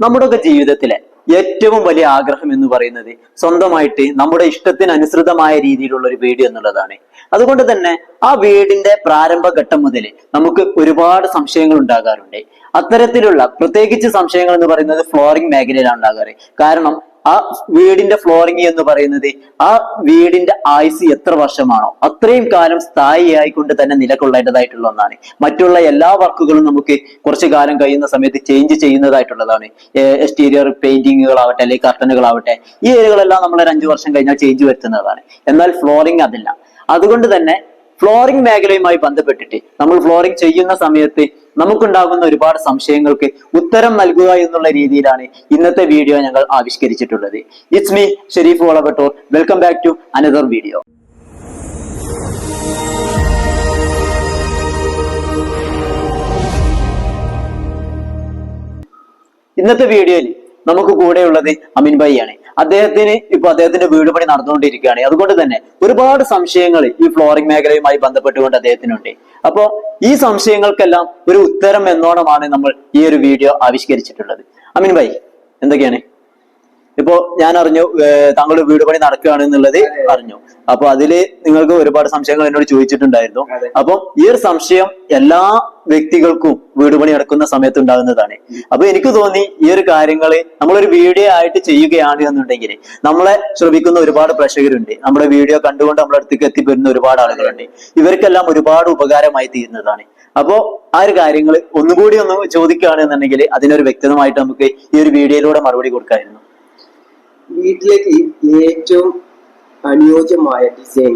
നമ്മുടെയൊക്കെ ജീവിതത്തിലെ ഏറ്റവും വലിയ ആഗ്രഹം എന്ന് പറയുന്നത് സ്വന്തമായിട്ട് നമ്മുടെ ഇഷ്ടത്തിന് അനുസൃതമായ രീതിയിലുള്ള ഒരു വീട് എന്നുള്ളതാണ്. അതുകൊണ്ട് തന്നെ ആ വീടിന്റെ പ്രാരംഭ ഘട്ടം മുതൽ നമുക്ക് ഒരുപാട് സംശയങ്ങൾ ഉണ്ടാകാറുണ്ട്. അത്തരത്തിലുള്ള പ്രത്യേകിച്ച് സംശയങ്ങൾ എന്ന് പറയുന്നത് ഫ്ലോറിംഗ് മേഖലയിലാണ് ഉണ്ടാകാറ്. കാരണം ആ വീടിന്റെ ഫ്ലോറിംഗ് എന്ന് പറയുന്നത് ആ വീടിന്റെ ആയുസ് എത്ര വർഷമാണോ? അത്രയും കാലം സ്ഥായിയായിക്കൊണ്ട് തന്നെ നിലകൊള്ളേണ്ടതായിട്ടുള്ള ഒന്നാണ്. മറ്റുള്ള എല്ലാ വർക്കുകളും നമുക്ക് കുറച്ചു കാലം കഴിയുന്ന സമയത്ത് ചേഞ്ച് ചെയ്യുന്നതായിട്ടുള്ളതാണ്. എക്സ്റ്റീരിയർ പെയിന്റിങ്ങുകളാവട്ടെ അല്ലെങ്കിൽ കർട്ടനുകളാവട്ടെ ഈ ഏരിയകളെല്ലാം നമ്മൾ ഒരു അഞ്ചു വർഷം കഴിഞ്ഞാൽ ചേഞ്ച് വരുത്തുന്നതാണ്. എന്നാൽ ഫ്ലോറിംഗ് അതല്ല. അതുകൊണ്ട് തന്നെ ഫ്ലോറിംഗ് മേഖലയുമായി ബന്ധപ്പെട്ടിട്ട് നമ്മൾ ഫ്ലോറിംഗ് ചെയ്യുന്ന സമയത്ത് നമുക്കുണ്ടാകുന്ന ഒരുപാട് സംശയങ്ങൾക്ക് ഉത്തരം നൽകുക എന്നുള്ള രീതിയിലാണ് ഇന്നത്തെ വീഡിയോ ഞങ്ങൾ ആവിഷ്കരിച്ചിട്ടുള്ളത്. It's me Shareef Valapattur welcome back to another video ഇന്നത്തെ വീഡിയോയിൽ നമുക്ക് കൂടെയുള്ളത് അമിൻ ആണ് അദ്ദേഹത്തിന് ഇപ്പൊ അദ്ദേഹത്തിന്റെ വീട് പണി നടന്നുകൊണ്ടിരിക്കുകയാണ്. അതുകൊണ്ട് തന്നെ ഒരുപാട് സംശയങ്ങൾ ഈ ഫ്ലോറിംഗ് മേഖലയുമായി ബന്ധപ്പെട്ടുകൊണ്ട് അദ്ദേഹത്തിനുണ്ട്. അപ്പോ ഈ സംശയങ്ങൾക്കെല്ലാം ഒരു ഉത്തരം എന്നോണമാണ് നമ്മൾ ഈ ഒരു വീഡിയോ ആവിഷ്കരിച്ചിട്ടുള്ളത്. അമിൻ ഭായി എന്തൊക്കെയാണ്? ഇപ്പോ ഞാൻ അറിഞ്ഞു താങ്കളുടെ വീട് പണി നടക്കുകയാണ് എന്നുള്ളത് അറിഞ്ഞു. അപ്പൊ അതിൽ നിങ്ങൾക്ക് ഒരുപാട് സംശയങ്ങൾ എന്നോട് ചോദിച്ചിട്ടുണ്ടായിരുന്നു. അപ്പൊ ഈ ഒരു സംശയം എല്ലാ വ്യക്തികൾക്കും വീട് പണി നടക്കുന്ന സമയത്ത് ഉണ്ടാകുന്നതാണ്. അപ്പൊ എനിക്ക് തോന്നി ഈ ഒരു കാര്യങ്ങൾ നമ്മളൊരു വീഡിയോ ആയിട്ട് ചെയ്യുകയാണ് എന്നുണ്ടെങ്കിൽ നമ്മളെ ശ്രമിക്കുന്ന ഒരുപാട് പ്രേക്ഷകരുണ്ട്. നമ്മുടെ വീഡിയോ കണ്ടുകൊണ്ട് നമ്മുടെ അടുത്തേക്ക് എത്തിപ്പെടുന്ന ഒരുപാട് ആളുകളുണ്ട്. ഇവർക്കെല്ലാം ഒരുപാട് ഉപകാരമായി തീരുന്നതാണ്. അപ്പോ ആ ഒരു കാര്യങ്ങൾ ഒന്നുകൂടി ഒന്ന് ചോദിക്കുകയാണെന്നുണ്ടെങ്കിൽ അതിനൊരു വ്യക്തമായിട്ട് നമുക്ക് ഈ ഒരു വീഡിയോയിലൂടെ മറുപടി കൊടുക്കായിരുന്നു. വീട്ടിലേക്ക് ഏറ്റവും അനുയോജ്യമായ ഡിസൈൻ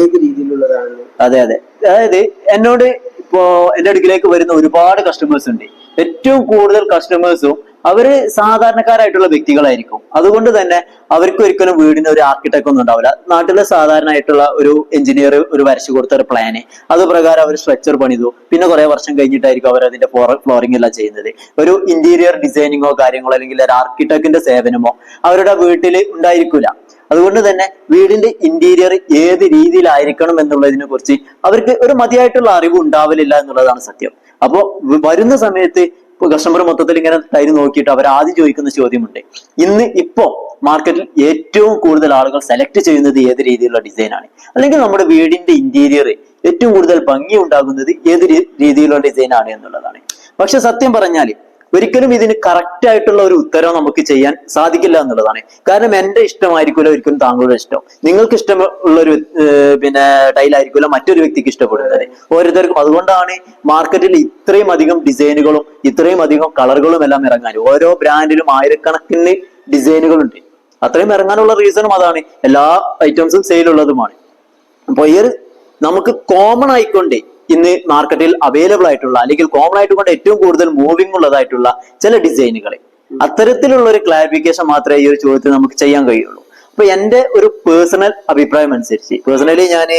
ഏത് രീതിയിലുള്ളതാണ്? അതെ അതെ. അതായത് എന്നോട് ഇപ്പോ എന്റെ അടുക്കിലേക്ക് വരുന്ന ഒരുപാട് കസ്റ്റമേഴ്സ് ഉണ്ട്. ഏറ്റവും കൂടുതൽ കസ്റ്റമേഴ്സും അവർ സാധാരണക്കാരായിട്ടുള്ള വ്യക്തികളായിരിക്കും. അതുകൊണ്ട് തന്നെ അവർക്ക് ഒരിക്കലും വീടിന് ഒരു ആർക്കിടെക്ട് ഒന്നും ഉണ്ടാവില്ല. നാട്ടിലെ സാധാരണയായിട്ടുള്ള ഒരു എഞ്ചിനീയർ ഒരു വരച്ചു കൊടുത്ത ഒരു പ്ലാന് അത് പ്രകാരം അവർ സ്ട്രക്ചർ പണിതു. പിന്നെ കുറെ വർഷം കഴിഞ്ഞിട്ടായിരിക്കും അവർ അതിന്റെ ഫ്ലോറിംഗ് എല്ലാം ചെയ്യുന്നത്. ഒരു ഇന്റീരിയർ ഡിസൈനിങ്ങോ കാര്യങ്ങളോ അല്ലെങ്കിൽ ഒരു ആർക്കിടെക്ടിന്റെ സേവനമോ അവരുടെ വീട്ടിൽ ഉണ്ടായിരിക്കില്ല അതുകൊണ്ട് തന്നെ വീടിന്റെ ഇന്റീരിയർ ഏത് രീതിയിലായിരിക്കണം എന്നുള്ളതിനെ കുറിച്ച് അവർക്ക് ഒരു മതിയായിട്ടുള്ള അറിവ് ഉണ്ടാവലില്ല എന്നുള്ളതാണ് സത്യം. അപ്പോ വരുന്ന സമയത്ത് കസ്റ്റമർ മൊത്തത്തിൽ ഇങ്ങനെ തൈര് നോക്കിയിട്ട് അവർ ആദ്യം ചോദിക്കുന്ന ചോദ്യമുണ്ട്. ഇന്ന് ഇപ്പോ മാർക്കറ്റിൽ ഏറ്റവും കൂടുതൽ ആളുകൾ സെലക്ട് ചെയ്യുന്നത് ഏത് രീതിയിലുള്ള ഡിസൈൻ ആണ്? അല്ലെങ്കിൽ നമ്മുടെ വീടിന്റെ ഇന്റീരിയർ ഏറ്റവും കൂടുതൽ ഭംഗി ഉണ്ടാകുന്നത് ഏത് രീതിയിലുള്ള ഡിസൈൻ ആണ് എന്നുള്ളതാണ്. പക്ഷെ സത്യം പറഞ്ഞാൽ ഒരിക്കലും ഇതിന് കറക്റ്റ് ആയിട്ടുള്ള ഒരു ഉത്തരം നമുക്ക് ചെയ്യാൻ സാധിക്കില്ല എന്നുള്ളതാണ്. കാരണം എന്റെ ഇഷ്ടമായിരിക്കില്ല ഒരിക്കലും താങ്കളുടെ ഇഷ്ടം. നിങ്ങൾക്ക് ഇഷ്ടമുള്ള ഒരു പിന്നെ ടൈലായിരിക്കില്ല മറ്റൊരു വ്യക്തിക്ക് ഇഷ്ടപ്പെടുന്നത്. ഓരോരുത്തർക്കും അതുകൊണ്ടാണ് മാർക്കറ്റിൽ ഇത്രയും അധികം ഡിസൈനുകളും ഇത്രയും അധികം കളറുകളും എല്ലാം ഇറങ്ങാൻ. ഓരോ ബ്രാൻഡിലും ആയിരക്കണക്കിന് ഡിസൈനുകളുണ്ട്. അത്രയും ഇറങ്ങാനുള്ള റീസണും അതാണ്. എല്ലാ ഐറ്റംസും സെയിലുള്ളതുമാണ് അപ്പൊ ഈ നമുക്ക് കോമൺ ആയിക്കൊണ്ട് ഇന്ന് മാർക്കറ്റിൽ അവൈലബിൾ ആയിട്ടുള്ള അല്ലെങ്കിൽ കോമൺ ആയിട്ട് കൊണ്ട് ഏറ്റവും കൂടുതൽ മൂവിംഗ് ഉള്ളതായിട്ടുള്ള ചില ഡിസൈനുകൾ അത്തരത്തിലുള്ള ഒരു ക്ലാരിഫിക്കേഷൻ മാത്രമേ ഈ ഒരു ചോദ്യത്തിൽ നമുക്ക് ചെയ്യാൻ കഴിയുള്ളൂ. അപ്പൊ എന്റെ ഒരു പേഴ്സണൽ അഭിപ്രായം അനുസരിച്ച് പേഴ്സണലി ഞാൻ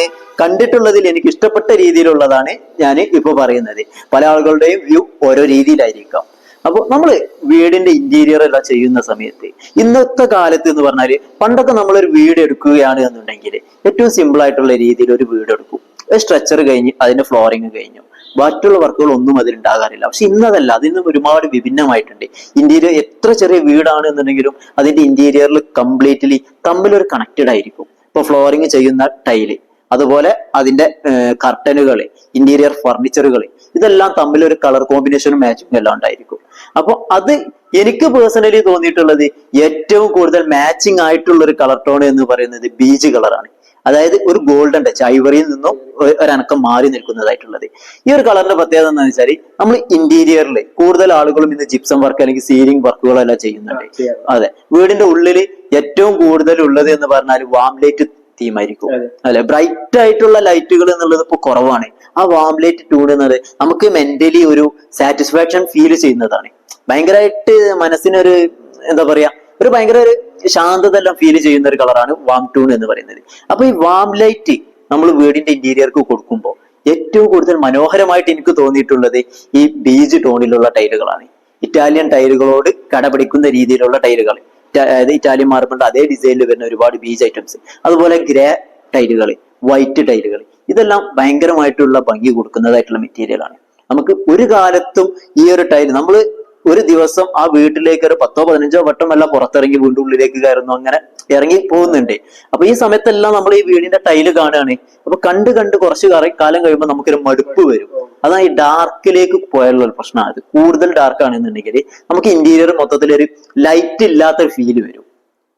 കണ്ടിട്ടുള്ളതിൽ എനിക്ക് ഇഷ്ടപ്പെട്ട രീതിയിലുള്ളതാണ് ഞാൻ ഇപ്പൊ പറയുന്നത്. പല ആളുകളുടെയും വ്യൂ ഓരോ രീതിയിലായിരിക്കാം. അപ്പൊ നമ്മൾ വീടിന്റെ ഇന്റീരിയർ എല്ലാം ചെയ്യുന്ന സമയത്ത് ഇന്നത്തെ കാലത്ത് എന്ന് പറഞ്ഞാൽ പണ്ടൊക്കെ നമ്മളൊരു വീട് എടുക്കുകയാണ് എന്നുണ്ടെങ്കിൽ ഏറ്റവും സിമ്പിൾ ആയിട്ടുള്ള രീതിയിൽ ഒരു വീട് എടുക്കും. സ്ട്രക്ചർ കഴിഞ്ഞ് അതിന്റെ ഫ്ലോറിങ് കഴിഞ്ഞു. മറ്റുള്ള വർക്കുകൾ ഒന്നും അതിൽ ഉണ്ടാകാറില്ല. പക്ഷെ ഇന്നതല്ല അതിൽ നിന്നും ഒരുപാട് വിഭിന്നമായിട്ടുണ്ട്. ഇന്റീരിയർ എത്ര ചെറിയ വീടാണ് എന്നുണ്ടെങ്കിലും അതിന്റെ ഇന്റീരിയറിൽ കംപ്ലീറ്റ്ലി തമ്മിൽ ഒരു കണക്റ്റഡ് ആയിരിക്കും. ഇപ്പൊ ഫ്ലോറിങ് ചെയ്യുന്ന ടൈൽ അതുപോലെ അതിന്റെ കർട്ടനുകൾ ഇന്റീരിയർ ഫർണിച്ചറുകൾ ഇതെല്ലാം തമ്മിൽ ഒരു കളർ കോമ്പിനേഷനും മാച്ചിങ് എല്ലാം ഉണ്ടായിരിക്കും. അപ്പൊ അത് എനിക്ക് പേഴ്സണലി തോന്നിയിട്ടുള്ളത് ഏറ്റവും കൂടുതൽ മാച്ചിങ് ആയിട്ടുള്ള ഒരു കളർ ടോൺ എന്ന് പറയുന്നത് ബീജ് കളറാണ് അതായത് ഒരു ഗോൾഡൻ ടച്ച് ഐവറിയിൽ നിന്നും ഒരനക്കം മാറി നിൽക്കുന്നതായിട്ടുള്ളത്. ഈ ഒരു കളറിന്റെ പ്രത്യേകത എന്താണെന്ന് വെച്ചാൽ നമ്മൾ ഇന്റീരിയറിൽ കൂടുതൽ ആളുകളും ഇന്ന് ജിപ്സം വർക്ക് അല്ലെങ്കിൽ സീലിംഗ് വർക്കുകളെല്ലാം ചെയ്യുന്നുണ്ട്. അതെ. വീടിന്റെ ഉള്ളിൽ ഏറ്റവും കൂടുതൽ ഉള്ളത് എന്ന് പറഞ്ഞാൽ വാം ലൈറ്റ് തീമായിരിക്കും. അല്ലെ? ബ്രൈറ്റ് ആയിട്ടുള്ള ലൈറ്റുകൾ എന്നുള്ളത് ഇപ്പൊ കുറവാണ്. ആ വാം ലൈറ്റ് ട്യൂൺ എന്നത് നമുക്ക് മെന്റലി ഒരു സാറ്റിസ്ഫാക്ഷൻ ഫീൽ ചെയ്യുന്നതാണ്. ഭയങ്കരമായിട്ട് മനസ്സിനൊരു എന്താ പറയാ ഒരു ഭയങ്കര ഒരു ശാന്തത എല്ലാം ഫീൽ ചെയ്യുന്ന ഒരു കളറാണ് വാം ടൂൺ എന്ന് പറയുന്നത്. അപ്പൊ ഈ വാം ലൈറ്റ് നമ്മൾ വീടിന്റെ ഇന്റീരിയർക്ക് കൊടുക്കുമ്പോൾ ഏറ്റവും കൂടുതൽ മനോഹരമായിട്ട് എനിക്ക് തോന്നിയിട്ടുള്ളത് ഈ ബീജ് ടോണിലുള്ള ടൈലുകളാണ് ഇറ്റാലിയൻ ടൈലുകളോട് കടപിടിക്കുന്ന രീതിയിലുള്ള ടൈലുകൾ അതായത് ഇറ്റാലിയൻ മാർബിളിന്റെ അതേ ഡിസൈനിൽ വരുന്ന ഒരുപാട് ബീജ് ഐറ്റംസ് അതുപോലെ ഗ്രേ ടൈലുകൾ വൈറ്റ് ടൈലുകൾ ഇതെല്ലാം ഭയങ്കരമായിട്ടുള്ള ഭംഗി കൊടുക്കുന്നതായിട്ടുള്ള മെറ്റീരിയലാണ് നമുക്ക് ഒരു കാലത്തും ഈ ഒരു ടൈൽ നമ്മൾ ഒരു ദിവസം ആ വീട്ടിലേക്ക് ഒരു പത്തോ പതിനഞ്ചോ വട്ടം അല്ല പുറത്തിറങ്ങി വീണ്ടും ഉള്ളിലേക്ക് കയറുന്നു. അങ്ങനെ ഇറങ്ങി പോകുന്നുണ്ട്. അപ്പൊ ഈ സമയത്തെല്ലാം നമ്മൾ ഈ വീടിന്റെ ടൈൽ കാണുകയാണ്. അപ്പൊ കണ്ട് കണ്ട് കുറച്ച് കാല- കഴിയുമ്പോൾ നമുക്കൊരു മടുപ്പ് വരും. അതാണ് ഈ ഡാർക്കിലേക്ക് പോയുള്ള ഒരു പ്രശ്നമാണ്. കൂടുതൽ ഡാർക്ക് ആണെന്നുണ്ടെങ്കിൽ നമുക്ക് ഇന്റീരിയർ മൊത്തത്തിൽ ഒരു ലൈറ്റ് ഇല്ലാത്ത ഫീൽ വരും.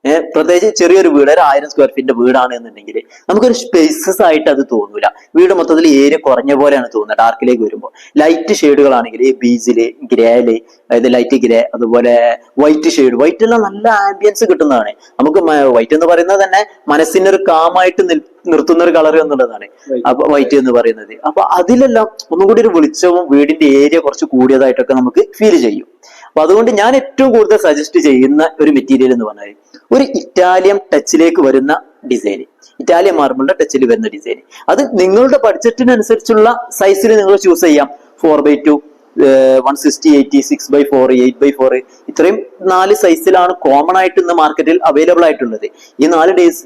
ഏഹ് പ്രത്യേകിച്ച് ചെറിയൊരു വീട് ഒരു ആയിരം സ്ക്വയർ ഫീറ്റിന്റെ വീടാണ് എന്നുണ്ടെങ്കിൽ നമുക്കൊരു സ്പേസസ് ആയിട്ട് അത് തോന്നൂല. വീട് മൊത്തത്തിൽ ഏരിയ കുറഞ്ഞ പോലെയാണ് തോന്നുന്നത് ഡാർക്കിലേക്ക് വരുമ്പോൾ. ലൈറ്റ് ഷെയ്ഡുകളാണെങ്കിൽ ബീജിൽ ഗ്രേൽ അതായത് ലൈറ്റ് ഗ്രേ അതുപോലെ വൈറ്റ് ഷെയ്ഡ് വൈറ്റ് എല്ലാം നല്ല ആംബിയൻസ് കിട്ടുന്നതാണ്. നമുക്ക് വൈറ്റ് എന്ന് പറയുന്നത് തന്നെ മനസ്സിനൊരു കാമായിട്ട് നിൽ- നിർത്തുന്ന ഒരു കളർ എന്നുള്ളതാണ് അപ്പൊ വൈറ്റ് എന്ന് പറയുന്നത്. അപ്പൊ അതിലെല്ലാം ഒന്നും കൂടി ഒരു വെളിച്ചവും വീടിന്റെ ഏരിയ കുറച്ച് കൂടിയതായിട്ടൊക്കെ നമുക്ക് ഫീൽ ചെയ്യും. അപ്പൊ അതുകൊണ്ട് ഞാൻ ഏറ്റവും കൂടുതൽ സജസ്റ്റ് ചെയ്യുന്ന ഒരു മെറ്റീരിയൽ എന്ന് പറഞ്ഞാൽ ഒരു ഇറ്റാലിയൻ ടച്ചിലേക്ക് വരുന്ന ഡിസൈൻ ഇറ്റാലിയൻ മാർബിളിന്റെ ടച്ചിൽ വരുന്ന ഡിസൈൻ അത് നിങ്ങളുടെ ബഡ്ജറ്റിനനുസരിച്ചുള്ള സൈസിൽ നിങ്ങൾ ചൂസ് ചെയ്യാം. Four by two one sixty eighty six by four eight by four ഇത്രയും നാല് സൈസിലാണ് കോമൺ ആയിട്ട് ഇന്ന് മാർക്കറ്റിൽ അവൈലബിൾ ആയിട്ടുള്ളത്. ഈ നാല് ഡേയ്സ്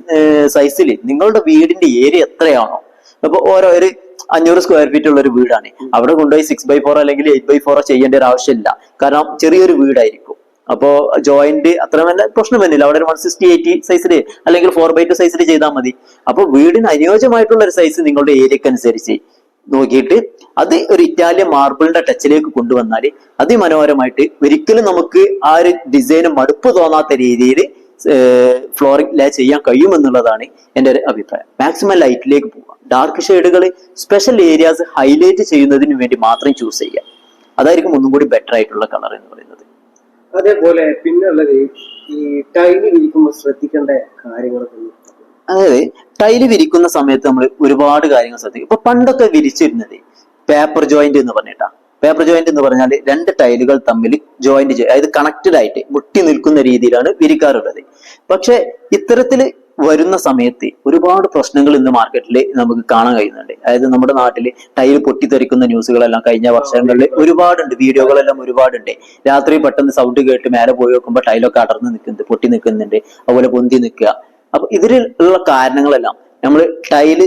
സൈസിൽ നിങ്ങളുടെ വീടിന്റെ ഏരിയ എത്രയാണോ? അപ്പൊ ഓരോ ഒരു അഞ്ഞൂറ് സ്ക്വയർ ഫീറ്റ് ഉള്ള ഒരു വീടാണ്. അവിടെ കൊണ്ടുപോയി സിക്സ് ബൈ ഫോർ അല്ലെങ്കിൽ എയ്റ്റ് ബൈ ഫോറോ ചെയ്യേണ്ട ഒരു ആവശ്യമില്ല. കാരണം ചെറിയൊരു വീടായിരിക്കും. അപ്പോ ജോയിന്റ് അത്ര നല്ല പ്രശ്നം വരുന്നില്ല അവിടെ ഒരു വൺ സിക്സ്റ്റി എയ്റ്റി സൈസിൽ അല്ലെങ്കിൽ ഫോർ ബൈ ടു സൈസിൽ ചെയ്താൽ മതി. അപ്പൊ വീടിന് അനുയോജ്യമായിട്ടുള്ള ഒരു സൈസ് നിങ്ങളുടെ ഏരിയക്ക് അനുസരിച്ച് നോക്കിയിട്ട് അത് ഒരു ഇറ്റാലിയൻ മാർബിളിന്റെ ടച്ചിലേക്ക് കൊണ്ടുവന്നാൽ അതിമനോഹരമായിട്ട് ഒരിക്കലും നമുക്ക് ആ ഒരു ഡിസൈന് മടുപ്പ് തോന്നാത്ത രീതിയിൽ ഫ്ലോറിംഗ് ലേ ചെയ്യാൻ കഴിയുമെന്നുള്ളതാണ് എന്റെ ഒരു അഭിപ്രായം. മാക്സിമം ലൈറ്റിലേക്ക് പോവുക ഡാർക്ക് ഷെയ്ഡുകൾ സ്പെഷ്യൽ ഏരിയാസ് ഹൈലൈറ്റ് ചെയ്യുന്നതിന് വേണ്ടി മാത്രം ചൂസ് ചെയ്യുക. അതായിരിക്കും ഒന്നും കൂടി ബെറ്റർ ആയിട്ടുള്ള കളർ എന്ന് പറയുന്നത്. അതേപോലെ പിന്നുള്ളത് ഈ ടൈൽ വിരിക്കുമ്പോൾ ശ്രദ്ധിക്കേണ്ട കാര്യങ്ങളൊക്കെ അതായത് ടൈൽ വിരിക്കുന്ന സമയത്ത് നമ്മൾ ഒരുപാട് കാര്യങ്ങൾ ശ്രദ്ധിക്കും. ഇപ്പൊ പണ്ടൊക്കെ വിരിച്ചിരുന്നത് പേപ്പർ ജോയിന്റ് എന്ന് പറഞ്ഞിട്ടാ. പേപ്പർ ജോയിന്റ് എന്ന് പറഞ്ഞാൽ രണ്ട് ടൈലുകൾ തമ്മിൽ ജോയിന്റ് അതായത് കണക്റ്റഡ് ആയിട്ട് മുട്ടി നിൽക്കുന്ന രീതിയിലാണ് വിരിക്കാറുള്ളത്. പക്ഷെ ഇത്തരത്തിൽ വരുന്ന സമയത്ത് ഒരുപാട് പ്രശ്നങ്ങൾ ഇന്ന് മാർക്കറ്റിൽ നമുക്ക് കാണാൻ കഴിയുന്നുണ്ട്. അതായത് നമ്മുടെ നാട്ടിൽ ടൈൽ പൊട്ടിത്തെറിക്കുന്ന ന്യൂസുകളെല്ലാം കഴിഞ്ഞ വർഷങ്ങളിൽ ഒരുപാടുണ്ട്. വീഡിയോകളെല്ലാം ഒരുപാടുണ്ട്. രാത്രി പെട്ടെന്ന് സൗണ്ട് കേട്ട് മേലെ പോയി നോക്കുമ്പോൾ ടൈലൊക്കെ അടർന്ന് നിൽക്കുന്നുണ്ട് പൊട്ടി നിൽക്കുന്നുണ്ട് അതുപോലെ പൊന്തി നിൽക്കുക. അപ്പൊ ഇതിലുള്ള കാരണങ്ങളെല്ലാം നമ്മൾ ടൈൽ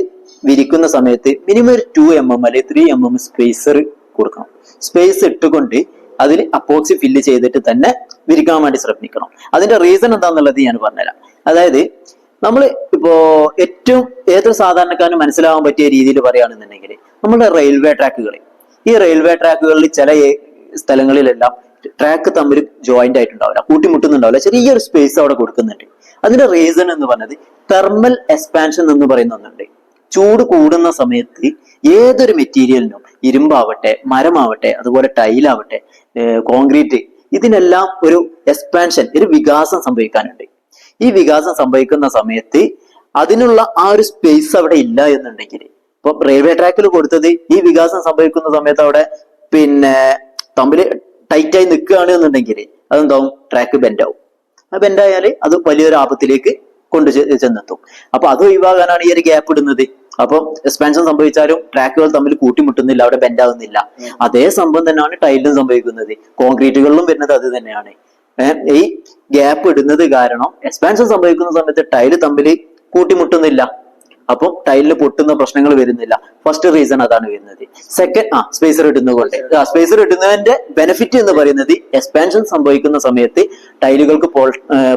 വിരിക്കുന്ന സമയത്ത് മിനിമം ഒരു ടു എം എം അല്ലെങ്കിൽ ത്രീ എം എം സ്പേസർ കൊടുക്കണം. സ്പേസ് ഇട്ടുകൊണ്ട് അതിൽ അപ്പോക്സി ഫില്ല് ചെയ്തിട്ട് തന്നെ വിരിക്കാൻ വേണ്ടി ശ്രമിക്കണം. അതിന്റെ റീസൺ എന്താണെന്നുള്ളത് ഞാൻ പറഞ്ഞുതരാം. അതായത് നമ്മൾ ഇപ്പോ ഏറ്റവും ഏതൊരു സാധാരണക്കാരനും മനസ്സിലാവാൻ പറ്റിയ രീതിയിൽ പറയുകയാണെന്നുണ്ടെങ്കിൽ നമ്മുടെ റെയിൽവേ ട്രാക്കുകൾ ഈ റെയിൽവേ ട്രാക്കുകളിൽ ചില സ്ഥലങ്ങളിലെല്ലാം ട്രാക്ക് തമ്മിൽ ജോയിന്റ് ആയിട്ടുണ്ടാവില്ല കൂട്ടിമുട്ടുന്നുണ്ടാവില്ല. ചെറിയൊരു സ്പേസ് അവിടെ കൊടുക്കുന്നുണ്ട്. അതിന്റെ റീസൺ എന്ന് പറഞ്ഞത് തെർമൽ എക്സ്പാൻഷൻ എന്ന് പറയുന്ന ഒന്നുണ്ട്. ചൂട് കൂടുന്ന സമയത്ത് ഏതൊരു മെറ്റീരിയലിനും ഇരുമ്പാവട്ടെ മരമാവട്ടെ അതുപോലെ ടൈലാവട്ടെ കോൺക്രീറ്റ് ഇതിനെല്ലാം ഒരു എക്സ്പാൻഷൻ ഒരു വികാസം സംഭവിക്കാനുണ്ട്. ഈ വികാസം സംഭവിക്കുന്ന സമയത്ത് അതിനുള്ള ആ ഒരു സ്പേസ് അവിടെ ഇല്ല എന്നുണ്ടെങ്കിൽ ഇപ്പൊ റെയിൽവേ ട്രാക്കിൽ കൊടുത്തത് ഈ വികാസം സംഭവിക്കുന്ന സമയത്ത് അവിടെ പിന്നെ തമ്മിൽ ടൈറ്റായി നിൽക്കുകയാണ് എന്നുണ്ടെങ്കിൽ അതെന്താവും? ട്രാക്ക് ബെൻഡാവും ആ ബെൻഡ് ആയാൽ അത് വലിയൊരു ആപത്തിലേക്ക് കൊണ്ടു ചെന്നെത്തും. അപ്പൊ അത് ഒഴിവാകാനാണ് ഈ ഒരു ഗ്യാപ്പ് ഇടുന്നത്. അപ്പം എക്സ്പാൻഷൻ സംഭവിച്ചാലും ട്രാക്കുകൾ തമ്മിൽ കൂട്ടിമുട്ടുന്നില്ല അവിടെ ബെൻഡ് ആവുന്നില്ല. അതേ സംഭവം തന്നെയാണ് ടൈലിലും സംഭവിക്കുന്നത്. കോൺക്രീറ്റുകളിലും വരുന്നത് അത് തന്നെയാണ്. ഈ ഗ്യാപ്പ് ഇടുന്നത് കാരണം എക്സ്പാൻഷൻ സംഭവിക്കുന്ന സമയത്ത് ടൈൽ തമ്മിൽ കൂട്ടിമുട്ടുന്നില്ല. അപ്പം ടൈലിൽ പൊട്ടുന്ന പ്രശ്നങ്ങൾ വരുന്നില്ല. ഫസ്റ്റ് റീസൺ അതാണ് വരുന്നത്. സെക്കൻഡ് ആ സ്പേസർ ഇടുന്നത് കൊണ്ട് ആ സ്പേസർ ഇടുന്നതിന്റെ ബെനിഫിറ്റ് എന്ന് പറയുന്നത് എക്സ്പാൻഷൻ സംഭവിക്കുന്ന സമയത്ത് ടൈലുകൾക്ക്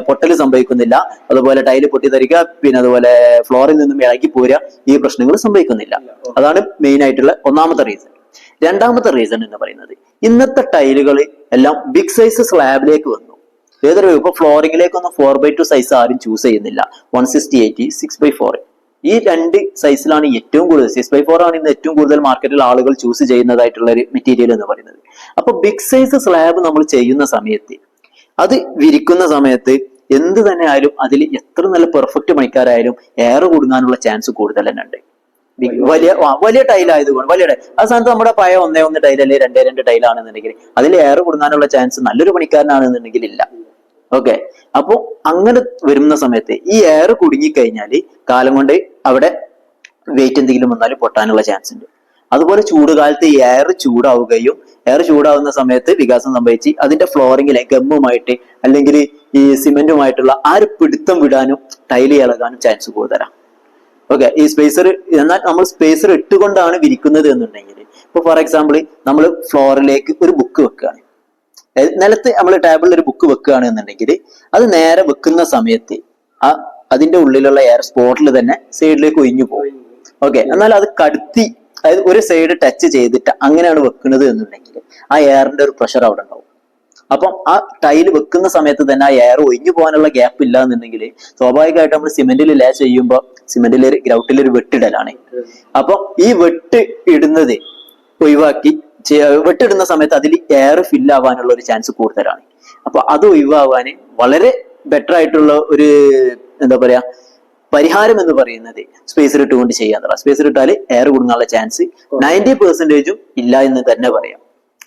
പൊട്ടൽ സംഭവിക്കുന്നില്ല. അതുപോലെ ടൈൽ പൊട്ടിത്തെറിക്കുക പിന്നെ അതുപോലെ ഫ്ലോറിൽ നിന്നും ഇളകി പോരുക ഈ പ്രശ്നങ്ങൾ സംഭവിക്കുന്നില്ല. അതാണ് മെയിൻ ആയിട്ടുള്ള ഒന്നാമത്തെ റീസൺ രണ്ടാമത്തെ റീസൺ എന്ന് പറയുന്നത് ഇന്നത്തെ ടൈലുകൾ എല്ലാം ബിഗ് സൈസ് സ്ലാബിലേക്ക് വന്നു. ഏതൊരു ഇപ്പൊ ഫ്ലോറിംഗിലേക്കൊന്നും ഫോർ ബൈ ടു സൈസ് ആരും ചൂസ് ചെയ്യുന്നില്ല. One sixty eighty six by four ഈ രണ്ട് സൈസിലാണ് ഏറ്റവും കൂടുതൽ സിക്സ് ബൈ ഫോർ ആണ് ഇന്ന് ഏറ്റവും കൂടുതൽ മാർക്കറ്റിൽ ആളുകൾ ചൂസ് ചെയ്യുന്നതായിട്ടുള്ള ഒരു മെറ്റീരിയൽ എന്ന് പറയുന്നത്. അപ്പൊ ബിഗ് സൈസ് സ്ലാബ് നമ്മൾ ചെയ്യുന്ന സമയത്ത് അത് വിരിക്കുന്ന സമയത്ത് എന്ത് തന്നെ ആയാലും അതിൽ എത്ര നല്ല പെർഫെക്റ്റ് പണിക്കാരായാലും എയർ കൊടുങ്ങാനുള്ള ചാൻസ് കൂടുതൽ തന്നെ ഉണ്ട്. വലിയ വലിയ ടൈൽ ആയതുകൊണ്ട് വലിയ ടൈൽ ആ സ്ഥാനത്ത് നമ്മുടെ പഴയ ഒന്നേ ഒന്ന് ടൈൽ അല്ലെങ്കിൽ രണ്ടേ രണ്ട് ടൈൽ ആണെന്നുണ്ടെങ്കിൽ അതിൽ എയർ കൊടുങ്ങാനുള്ള ചാൻസ് നല്ലൊരു പണിക്കാരനാണെന്നുണ്ടെങ്കിൽ ഇല്ല. ഓക്കെ അപ്പൊ അങ്ങനെ വരുന്ന സമയത്ത് ഈ എയർ കുടുങ്ങിക്കഴിഞ്ഞാൽ കാലം കൊണ്ട് അവിടെ വെയിറ്റ് എന്തെങ്കിലും വന്നാൽ പൊട്ടാനുള്ള ചാൻസ് ഉണ്ട്. അതുപോലെ ചൂടുകാലത്ത് ഈ എയർ ചൂടാവുകയും എയർ ചൂടാവുന്ന സമയത്ത് വികാസം സംഭവിച്ച് അതിന്റെ ഫ്ലോറിങ്ങിലെ ഗമ്മുമായിട്ട് അല്ലെങ്കിൽ ഈ സിമെന്റുമായിട്ടുള്ള ആ ഒരു പിടുത്തം വിടാനും ടൈൽ ഇളകാനും ചാൻസ് കൂടുതലാണ് ഓക്കെ ഈ സ്പേസർ എന്നാൽ നമ്മൾ സ്പേസർ ഇട്ടുകൊണ്ടാണ് വിരിക്കുന്നത് എന്നുണ്ടെങ്കിൽ ഇപ്പൊ ഫോർ എക്സാമ്പിൾ നമ്മൾ ഫ്ലോറിലേക്ക് ഒരു ബുക്ക് വെക്കുകയാണ്. നിലത്ത് നമ്മൾ ടേബിളിൽ ഒരു ബുക്ക് വെക്കുകയാണ് എന്നുണ്ടെങ്കിൽ അത് നേരെ വെക്കുന്ന സമയത്ത് ആ അതിന്റെ ഉള്ളിലുള്ള എയർ സ്പോട്ടിൽ തന്നെ സൈഡിലേക്ക് ഒഴിഞ്ഞു പോകും. ഓക്കെ എന്നാൽ അത് കടത്തി അതായത് ഒരു സൈഡ് ടച്ച് ചെയ്തിട്ട് അങ്ങനെയാണ് വെക്കുന്നത് എന്നുണ്ടെങ്കിൽ ആ എയറിന്റെ ഒരു പ്രഷർ അവിടെ ഉണ്ടാവും. അപ്പം ആ ടൈൽ വെക്കുന്ന സമയത്ത് തന്നെ ആ എയർ ഒഴിഞ്ഞു പോകാനുള്ള ഗ്യാപ്പ് ഇല്ല എന്നുണ്ടെങ്കിൽ സ്വാഭാവികമായിട്ട് നമ്മൾ സിമെന്റിൽ ലേ ചെയ്യുമ്പോൾ സിമെന്റിൽ ഗ്രൗട്ടിൽ ഒരു വെട്ടിടലാണ്. അപ്പം ഈ വെട്ട് ഇടുന്നത് ഒഴിവാക്കി വെട്ടിടുന്ന സമയത്ത് അതിൽ എയർ ഫില്ല് ആവാനുള്ള ഒരു ചാൻസ് കൂടുതലാണ്. അപ്പൊ അത് ഒഴിവാവാൻ വളരെ ബെറ്റർ ആയിട്ടുള്ള ഒരു എന്താ പറയാ പരിഹാരം എന്ന് പറയുന്നത് സ്പേസർ ഇട്ടുകൊണ്ട് ചെയ്യാന്നുള്ള സ്പേസർ ഇട്ടാൽ എയർ കുടുങ്ങാനുള്ള ചാൻസ് നയന്റി പെർസെന്റേജും ഇല്ല എന്ന് തന്നെ പറയാം.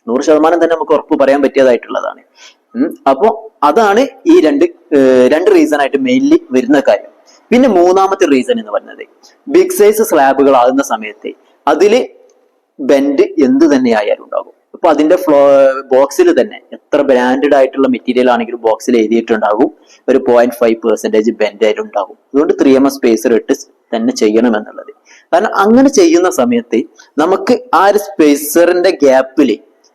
നൂറ് ശതമാനം തന്നെ നമുക്ക് ഉറപ്പ് പറയാൻ പറ്റിയതായിട്ടുള്ളതാണ്. അപ്പോ അതാണ് ഈ രണ്ട് രണ്ട് റീസൺ ആയിട്ട് മെയിൻലി വരുന്ന കാര്യം. പിന്നെ മൂന്നാമത്തെ റീസൺ എന്ന് പറയുന്നത് ബിഗ് സൈസ് സ്ലാബുകൾ ആകുന്ന സമയത്ത് അതിൽ ബെൻഡ് എന്ത് തന്നെ ആയാലും ഉണ്ടാകും. അപ്പൊ അതിന്റെ ഫ്ലോ ബോക്സിൽ തന്നെ എത്ര ബ്രാൻഡഡ് ആയിട്ടുള്ള മെറ്റീരിയൽ ആണെങ്കിലും ബോക്സിൽ എഴുതിയിട്ടുണ്ടാകും. ഒരു പോയിന്റ് ഫൈവ് പെർസെന്റേജ് ബെൻഡ് ആയിട്ട് ഉണ്ടാകും. അതുകൊണ്ട് ത്രീ എം എസ് സ്പേസർ ഇട്ട് തന്നെ ചെയ്യണം എന്നുള്ളത്. കാരണം അങ്ങനെ ചെയ്യുന്ന സമയത്ത് നമുക്ക് ആ ഒരു സ്പേസറിന്റെ ഗ്യാപ്പിൽ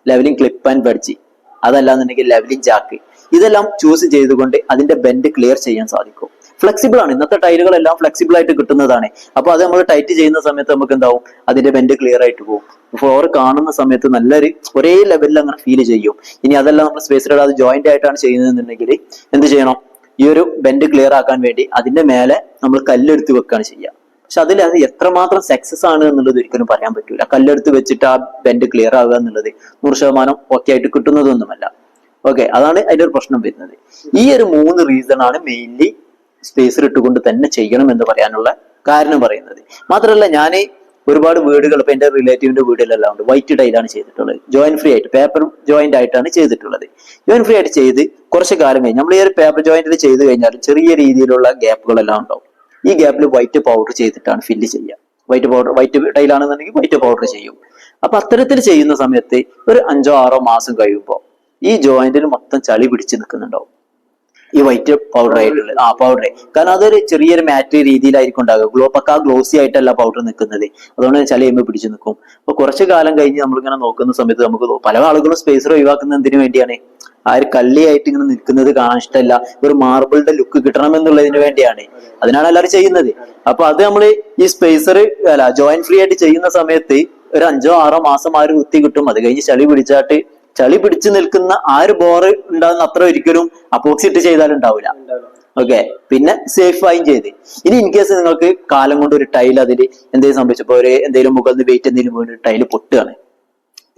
ലെവലിംഗ് ക്ലിപ്പ് ആൻഡ് ബഡ്ജി അതല്ലാന്നുണ്ടെങ്കിൽ ലെവലിംഗ് ജാക്ക് ഇതെല്ലാം ചൂസ് ചെയ്തുകൊണ്ട് അതിന്റെ ബെൻഡ് ക്ലിയർ ചെയ്യാൻ സാധിക്കും. ഫ്ലെക്സിബിൾ ആണ്. ഇന്നത്തെ ടൈലുകൾ എല്ലാം ഫ്ലെക്സിബിൾ ആയിട്ട് കിട്ടുന്നതാണ്. അപ്പൊ അത് നമ്മൾ ടൈറ്റ് ചെയ്യുന്ന സമയത്ത് നമുക്ക് എന്താവും? അതിന്റെ ബെൻഡ് ക്ലിയർ ആയിട്ട് പോകും. ഫ്ലോർ കാണുന്ന സമയത്ത് നല്ലൊരു ഒരേ ലെവലിൽ അങ്ങനെ ഫീൽ ചെയ്യും. ഇനി അതെല്ലാം നമ്മൾ സ്പേസ് അത് ജോയിന്റ് ആയിട്ടാണ് ചെയ്യുന്നതെന്നുണ്ടെങ്കിൽ എന്ത് ചെയ്യണം? ഈ ഒരു ബെൻഡ് ക്ലിയർ ആക്കാൻ വേണ്ടി അതിന്റെ മേലെ നമ്മൾ കല്ലെടുത്ത് വെക്കുകയാണ് ചെയ്യുക. പക്ഷെ അതിൽ അത് എത്രമാത്രം സക്സസ് ആണ് എന്നുള്ളത് ഒരിക്കലും പറയാൻ പറ്റൂല. കല്ലെടുത്ത് വെച്ചിട്ട് ആ ബെൻഡ് ക്ലിയർ ആവുക എന്നുള്ളത് നൂറ് ശതമാനം ഓക്കെ ആയിട്ട് കിട്ടുന്നതൊന്നുമല്ല. ഓക്കെ അതാണ് അതിന്റെ ഒരു പ്രശ്നം വരുന്നത്. ഈ ഒരു മൂന്ന് റീസൺ ആണ് മെയിൻലി സ്പേസർ ഇട്ടുകൊണ്ട് തന്നെ ചെയ്യണം എന്ന് പറയാനുള്ള കാരണം പറയുന്നത്. മാത്രമല്ല ഞാൻ ഒരുപാട് വീടുകൾ ഇപ്പൊ എന്റെ റിലേറ്റീവിന്റെ വീടുകളെല്ലാം ഉണ്ട്. വൈറ്റ് ടൈലാണ് ചെയ്തിട്ടുള്ളത്. ജോയിന്റ് ഫ്രീ ആയിട്ട് പേപ്പർ ജോയിന്റ് ആയിട്ടാണ് ചെയ്തിട്ടുള്ളത്. ജോയിന്റ് ഫ്രീ ആയിട്ട് ചെയ്ത് കുറച്ച് കാലം കഴിഞ്ഞ് നമ്മൾ ഈ ഒരു പേപ്പർ ജോയിന്റിൽ ചെയ്ത് കഴിഞ്ഞാൽ ചെറിയ രീതിയിലുള്ള ഗ്യാപ്പുകളെല്ലാം ഉണ്ടാവും. ഈ ഗ്യാപ്പിൽ വൈറ്റ് പൗഡർ ചെയ്തിട്ടാണ് ഫില്ല് ചെയ്യുക. വൈറ്റ് പൗഡർ വൈറ്റ് ടൈലാണെന്നുണ്ടെങ്കിൽ വൈറ്റ് പൗഡർ ചെയ്യും. അപ്പൊ അത്തരത്തിൽ ചെയ്യുന്ന സമയത്ത് ഒരു അഞ്ചോ ആറോ മാസം കഴിയുമ്പോൾ ഈ ജോയിന്റിൽ മൊത്തം ചളി പിടിച്ച് നിൽക്കുന്നുണ്ടാവും. ഈ വൈറ്റ് പൗഡർ ആയിട്ടുള്ളത്. ആ പൗഡർ കാരണം അതൊരു ചെറിയൊരു മാറ്റ് രീതിയിലായിരിക്കും ഉണ്ടാകുക ഗ്ലോ പക്കാ ഗ്ലോസി ആയിട്ടല്ല പൗഡർ നിൽക്കുന്നത്. അതുകൊണ്ട് ചില ചെയ്യുമ്പോൾ പിടിച്ചു നിൽക്കും. അപ്പൊ കുറച്ച് കാലം കഴിഞ്ഞ് നമ്മളിങ്ങനെ നോക്കുന്ന സമയത്ത് നമുക്ക് പല ആളുകളും സ്പേസർ ഒഴിവാക്കുന്ന എന്തിനു വേണ്ടിയാണ്? ആ ഒരു കള്ളിയായിട്ട് ഇങ്ങനെ നിൽക്കുന്നത് കാണാൻ ഇഷ്ടമല്ല. ഒരു മാർബിളിന്റെ ലുക്ക് കിട്ടണം എന്നുള്ളതിന് വേണ്ടിയാണ്. അതിനാണ് എല്ലാവരും ചെയ്യുന്നത്. അപ്പൊ അത് നമ്മൾ ഈ സ്പേസർ അല്ല ജോയിന്റ് ഫ്രീ ആയിട്ട് ചെയ്യുന്ന സമയത്ത് ഒരു അഞ്ചോ ആറോ മാസം ആ ഒരു വൃത്തി കിട്ടും. അത് കഴിഞ്ഞ് ചളി പിടിച്ചാട്ട് ചളി പിടിച്ചു നിൽക്കുന്ന ആ ഒരു ബോറ് ഉണ്ടാകുന്ന അത്ര ഒരിക്കലും അപ്പോക്സിറ്റ് ചെയ്താൽ ഉണ്ടാവില്ല ഓക്കെ പിന്നെ സേഫ് ആയും ചെയ്ത്. ഇനി ഇൻ കേസ് നിങ്ങൾക്ക് കാലം കൊണ്ട് ഒരു ടൈൽ അതിൽ എന്തെങ്കിലും സംഭവിച്ചപ്പോ ഒരു എന്തെങ്കിലും മുകളിൽ നിന്ന് വെയിറ്റ് എന്തെങ്കിലും പോയി ടൈൽ പൊട്ടുകയാണ്.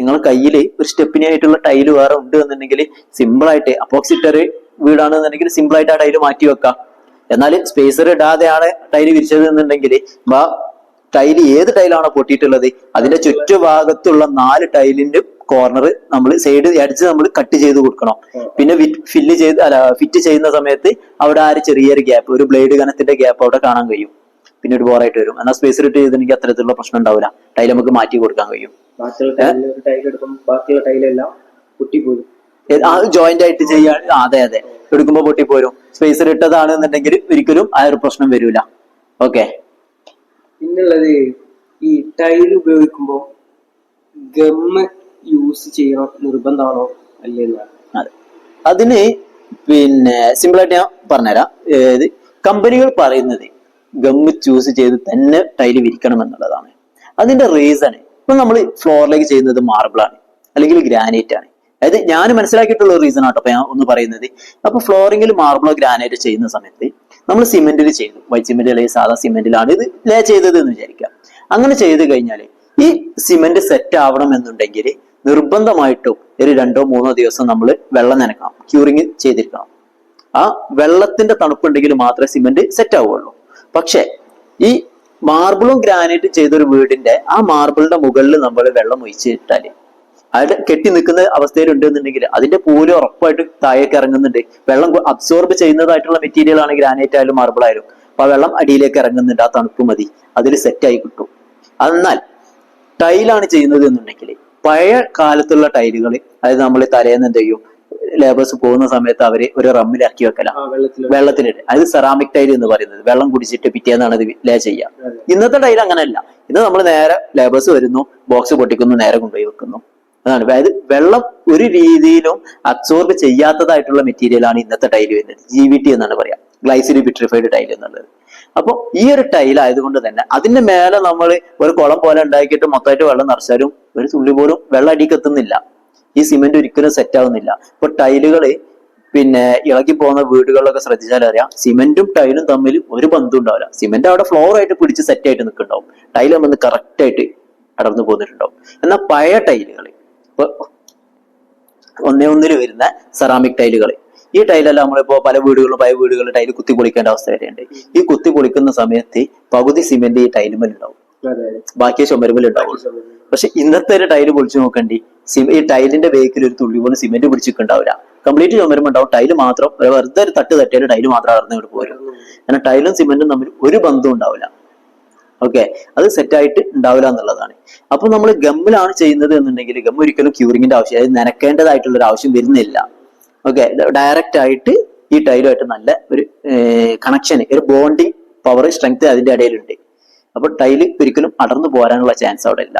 നിങ്ങൾ കയ്യിൽ ഒരു സ്റ്റെപ്പിനായിട്ടുള്ള ടൈൽ വേറെ ഉണ്ട് എന്നുണ്ടെങ്കിൽ സിമ്പിൾ ആയിട്ട് അപ്പോക്സിറ്റർ വീടാണെന്നുണ്ടെങ്കിൽ സിമ്പിൾ ആയിട്ട് ആ ടൈൽ മാറ്റി വെക്കാം എന്നാൽ സ്പേസർ ഇടാതെയാണ് ടൈൽ വിരിച്ചത് എന്നുണ്ടെങ്കിൽ ടൈൽ ഏത് ടൈലാണോ പൊട്ടിയിട്ടുള്ളത് അതിന്റെ ചുറ്റുഭാഗത്തുള്ള നാല് ടൈലിന്റെ കോർണർ നമ്മൾ സൈഡ് അടിച്ച് നമ്മൾ കട്ട് ചെയ്ത് കൊടുക്കണം. പിന്നെ ഫില്ല് ചെയ്ത് അല്ല ഫിറ്റ് ചെയ്യുന്ന സമയത്ത് അവിടെ ആ ഒരു ചെറിയൊരു ഗ്യാപ്പ് ഒരു ബ്ലേഡ് കനത്തിന്റെ ഗ്യാപ്പ് അവിടെ കാണാൻ കഴിയും. പിന്നെ ഒരു ബോറായിട്ട് വരും. എന്നാൽ സ്പേസ് ഇട്ട് ചെയ്തിട്ടുണ്ടെങ്കിൽ അത്തരത്തിലുള്ള പ്രശ്നം ഉണ്ടാവില്ല. ടൈൽ നമുക്ക് മാറ്റി കൊടുക്കാൻ കഴിയും. ജോയിന്റ് ആയിട്ട് ചെയ്യാൻ അതെ അതെ. എടുക്കുമ്പോ പൊട്ടിപ്പോരും. സ്പേസർ ഇട്ടതാണ് എന്നുണ്ടെങ്കിൽ ഒരിക്കലും ആ ഒരു പ്രശ്നം വരൂല. ഓക്കെ പിന്നുള്ളത് ഈ ടൈൽ ഉപയോഗിക്കുമ്പോൾ ഗമ്മ് യൂസ് ചെയ്യണം? നിർബന്ധമാണോ? അല്ലെന്നാണ് അതെ. അതിന് പിന്നെ സിമ്പിളായിട്ട് ഞാൻ പറഞ്ഞുതരാം. ഏത്? കമ്പനികൾ പറയുന്നത് ഗം ചൂസ് ചെയ്ത് തന്നെ ടൈൽ വിരിക്കണം എന്നുള്ളതാണ്. അതിന്റെ റീസൺ ഇപ്പൊ നമ്മൾ ഫ്ലോറിലേക്ക് ചെയ്യുന്നത് മാർബിളാണ് അല്ലെങ്കിൽ ഗ്രാനൈറ്റ് ആണ്. അതായത് ഞാൻ മനസ്സിലാക്കിയിട്ടുള്ള റീസൺ ആട്ടോ ഞാൻ ഒന്ന് പറയുന്നത്. അപ്പൊ ഫ്ലോറിംഗിൽ മാർബിളോ ഗ്രാനൈറ്റ് ചെയ്യുന്ന സമയത്ത് നമ്മൾ സിമെന്റിൽ ചെയ്തു. വൈറ്റ് സിമെന്റ് അല്ലെങ്കിൽ സാധാ സിമെന്റിലാണ് ഇത് ലേ ചെയ്തത് എന്ന് വിചാരിക്കാം അങ്ങനെ ചെയ്ത് കഴിഞ്ഞാൽ ഈ സിമെന്റ് സെറ്റ് ആവണം എന്നുണ്ടെങ്കിൽ നിർബന്ധമായിട്ടും ഒരു രണ്ടോ മൂന്നോ ദിവസം നമ്മൾ വെള്ളം നനക്കണം ക്യൂറിങ് ചെയ്തിരിക്കണം. ആ വെള്ളത്തിന്റെ തണുപ്പുണ്ടെങ്കിൽ മാത്രമേ സിമെന്റ് സെറ്റ് ആവുകയുള്ളൂ. പക്ഷേ ഈ മാർബിളും ഗ്രാനൈറ്റും ചെയ്തൊരു വീടിന്റെ ആ മാർബിളിന്റെ മുകളിൽ നമ്മൾ വെള്ളം ഒഴിച്ചിട്ടാൽ അവിടെ കെട്ടി നിൽക്കുന്ന അവസ്ഥയിലുണ്ട് എന്നുണ്ടെങ്കിൽ അതിന്റെ പൂര് ഉറപ്പായിട്ട് താഴേക്ക് ഇറങ്ങുന്നുണ്ട്. വെള്ളം അബ്സോർബ് ചെയ്യുന്നതായിട്ടുള്ള മെറ്റീരിയൽ ആണ് ഗ്രാനൈറ്റ് ആയാലും മാർബിൾ ആയാലും. അപ്പൊ ആ വെള്ളം അടിയിലേക്ക് ഇറങ്ങുന്നുണ്ട് ആ തണുപ്പ് മതി അതിൽ സെറ്റായി കിട്ടും. എന്നാൽ ടൈലാണ് ചെയ്യുന്നത് എന്നുണ്ടെങ്കിൽ പഴയ കാലത്തുള്ള ടൈലുകൾ അതായത് നമ്മൾ തലേന്ന് എന്ത് ചെയ്യും? ലേബേഴ്സ് പോകുന്ന സമയത്ത് അവർ ഒരു റമ്മിലാക്കി വെക്കല. വെള്ളത്തിലിട്ട് അത് സെറാമിക് ടൈൽ എന്ന് പറയുന്നത്. വെള്ളം കുടിച്ചിട്ട് പിറ്റേന്നാണ് ഇത് ലേ ചെയ്യുക ഇന്നത്തെ ടൈൽ അങ്ങനെയല്ല. ഇന്ന് നമ്മൾ നേരെ ലേബേഴ്സ് വരുന്നു ബോക്സ് പൊട്ടിക്കുന്നു നേരെ കൊണ്ടുപോയി വെക്കുന്നു. അതാണ്. അതായത് വെള്ളം ഒരു രീതിയിലും അബ്സോർബ് ചെയ്യാത്തതായിട്ടുള്ള മെറ്റീരിയലാണ് ഇന്നത്തെ ടൈൽ വരുന്നത്. ജി വി ടി എന്നാണ് പറയാ. ഗ്ലൈസിഡ് വിട്രിഫൈഡ് ടൈൽ എന്നുള്ളത്. അപ്പൊ ഈ ഒരു ടൈൽ ആയതുകൊണ്ട് തന്നെ അതിന്റെ മേലെ നമ്മൾ ഒരു കുളം പോലെ ഉണ്ടാക്കിയിട്ട് മൊത്തമായിട്ട് വെള്ളം നിറച്ചാലും ഒരു തുള്ളി പോലും വെള്ളം അടിക്കെത്തുന്നില്ല ഈ സിമെന്റ് ഒരിക്കലും സെറ്റ് ആവുന്നില്ല. ഇപ്പൊ ടൈലുകൾ പിന്നെ ഇളകി പോകുന്ന വീടുകളിലൊക്കെ ശ്രദ്ധിച്ചാൽ അറിയാം സിമെന്റും ടൈലും തമ്മിൽ ഒരു ബന്ധം ഉണ്ടാവില്ല. സിമെന്റ് അവിടെ ഫ്ലോർ ആയിട്ട് പിടിച്ച് സെറ്റ് ആയിട്ട് നിൽക്കുന്നുണ്ടാവും. ടൈൽ വന്ന് കറക്റ്റ് ആയിട്ട് അടർന്നു പോന്നിട്ടുണ്ടാവും. എന്നാൽ പഴയ ടൈലുകൾ ഇപ്പൊ ഒന്നേ ഒന്നിൽ വരുന്ന സെറാമിക് ടൈലുകൾ ഈ ടൈലെല്ലാം നമ്മളിപ്പോ പല വീടുകളിലും പല വീടുകളിൽ ടൈൽ കുത്തി പൊളിക്കേണ്ട അവസ്ഥ വരെയുണ്ട്. ഈ കുത്തി പൊളിക്കുന്ന സമയത്ത് പകുതി സിമെന്റ് ഈ ടൈലുമേൽ ഉണ്ടാവും ബാക്കി ചുമരുമല ഉണ്ടാവും. പക്ഷെ ഇന്നത്തെ ഒരു ടൈൽ പൊളിച്ചു നോക്കണ്ടി ഈ ടൈലിന്റെ ബേക്കിൽ ഒരു തുള്ളി പോലും സിമെന്റ് പിടിച്ചിട്ടുണ്ടാവില്ല. കംപ്ലീറ്റ് ചുമരുമ്പോ ഉണ്ടാവും. ടൈൽ മാത്രം വെറുതെ ഒരു തട്ട് തട്ടിയാൽ ടൈൽ മാത്രം അടർന്നു ഇങ്ങോട്ട് പോരും. കാരണം ടൈലും സിമെന്റും തമ്മിൽ ഒരു ബന്ധവും ഉണ്ടാവില്ല. ഓക്കെ അത് സെറ്റ് ആയിട്ട് ഉണ്ടാവില്ല എന്നുള്ളതാണ്. അപ്പൊ നമ്മൾ ഗമ്മിലാണ് ചെയ്യുന്നത് എന്നുണ്ടെങ്കിൽ ഗം ഒരിക്കലും ക്യൂറിങ്ങിന്റെ ആവശ്യം അതായത് നനക്കേണ്ടതായിട്ടുള്ള ഒരു ആവശ്യം വരുന്നില്ല. ഓക്കെ ഡയറക്റ്റ് ആയിട്ട് ഈ ടൈലുമായിട്ട് നല്ല ഒരു കണക്ഷൻ ഒരു ബോണ്ടിങ് പവർ സ്ട്രെങ്ത് അതിന്റെ ഇടയിലുണ്ട്. അപ്പൊ ടൈൽ ഒരിക്കലും അടർന്നു പോരാനുള്ള ചാൻസ് അവിടെ ഇല്ല.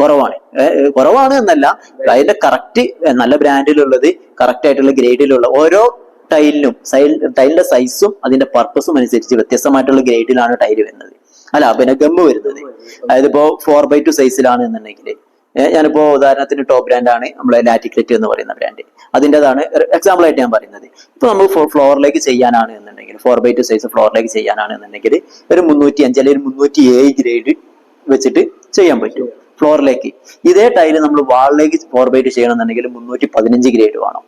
കുറവാണ്. കുറവാണ് എന്നല്ല അതിന്റെ കറക്റ്റ് നല്ല ബ്രാൻഡിലുള്ളത് കറക്റ്റ് ആയിട്ടുള്ള ഗ്രേഡിലുള്ള ഓരോ ടൈലിനും ടൈലിന്റെ സൈസും അതിന്റെ പർപ്പസും അനുസരിച്ച് വ്യത്യസ്തമായിട്ടുള്ള ഗ്രേഡിലാണ് ടൈൽ വരുന്നത്. അല്ല പിന്നെ ഗമ്മ് വരുന്നത്. അതായത് ഇപ്പോ ഫോർ ബൈ ടു സൈസിലാണ് എന്നുണ്ടെങ്കിൽ ഞാനിപ്പോ ഉദാഹരണത്തിന് ടോപ്പ് ബ്രാൻഡാണ് നമ്മളെ ലാറ്റിക്ലെറ്റ് എന്ന് പറയുന്ന ബ്രാൻഡ് അതിന്റെതാണ് എക്സാമ്പിൾ ആയിട്ട് ഞാൻ പറയുന്നത്. ഇപ്പൊ നമ്മൾ ഫ്ലോറിലേക്ക് ചെയ്യാനാണ് എന്നുണ്ടെങ്കിൽ ഫോർ ബൈ ടു സൈസ് ഫ്ലോറിലേക്ക് ചെയ്യാനാണ് എന്നുണ്ടെങ്കിൽ ഒരു മുന്നൂറ്റി അഞ്ച് അല്ലെങ്കിൽ മുന്നൂറ്റി ഏഴ് ഗ്രേഡ് വെച്ചിട്ട് ചെയ്യാൻ പറ്റും. ഫ്ലോറിലേക്ക് ഇതേ ടൈൽ നമ്മൾ വാളിലേക്ക് ഫോർ ബൈ ടു ചെയ്യണമെന്നുണ്ടെങ്കിൽ മുന്നൂറ്റി പതിനഞ്ച് ഗ്രേഡ് വേണം.